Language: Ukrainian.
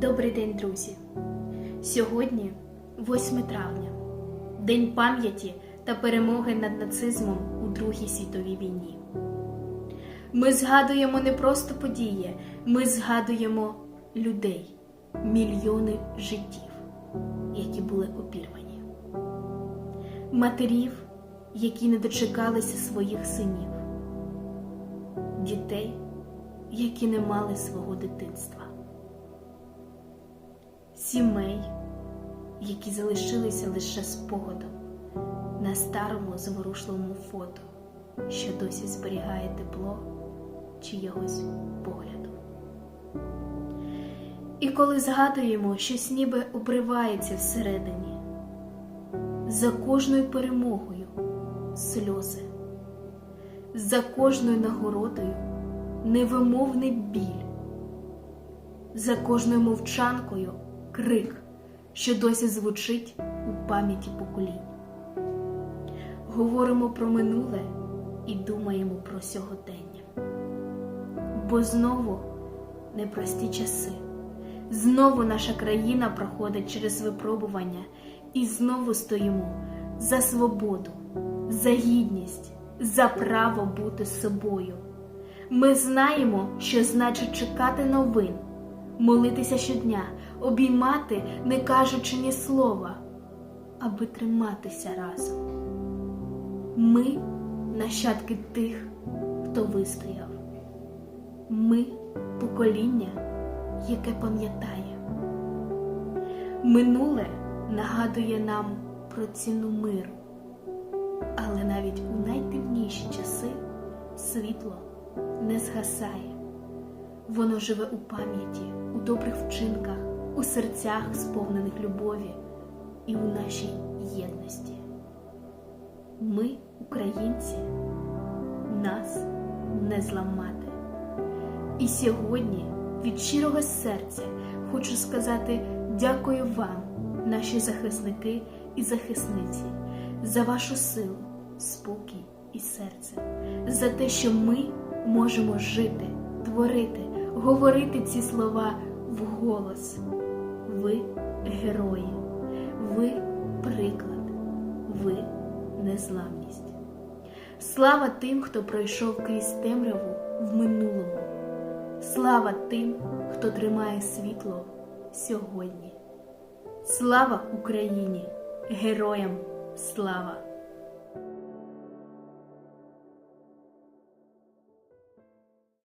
Добрий день, друзі! Сьогодні 8 травня, День пам'яті та перемоги над нацизмом у Другій світовій війні. Ми згадуємо не просто події, ми згадуємо людей, мільйони життів, які були обірвані, матерів, які не дочекалися своїх синів, дітей, які не мали свого дитинства сімей, які залишилися лише спогадом на старому зворушливому фото, що досі зберігає тепло чиєгось погляду. І коли згадуємо, щось ніби обривається всередині, за кожною перемогою сльози, за кожною нагородою невимовний біль, за кожною мовчанкою крик, що досі звучить у пам'яті поколінь. Говоримо про минуле і думаємо про сьогодення. Бо знову непрості часи, знову наша країна проходить через випробування і знову стоїмо за свободу, за гідність, за право бути собою. Ми знаємо, що значить чекати новин, молитися щодня, обіймати, не кажучи ні слова, аби триматися разом. Ми нащадки тих, хто вистояв. Ми покоління, яке пам'ятає. Минуле нагадує нам про ціну миру, але навіть у найтемніші часи світло не згасає. Воно живе у пам'яті, у добрих вчинках, у серцях, сповнених любові і у нашій єдності. Ми, українці, нас не зламати. І сьогодні від щирого серця хочу сказати дякую вам, наші захисники і захисниці, за вашу силу, спокій і серце, за те, що ми можемо жити, творити, говорити ці слова вголос. Ви герої, ви приклад, ви незламність. Слава тим, хто пройшов крізь темряву в минулому. Слава тим, хто тримає світло сьогодні. Слава Україні! Героям слава!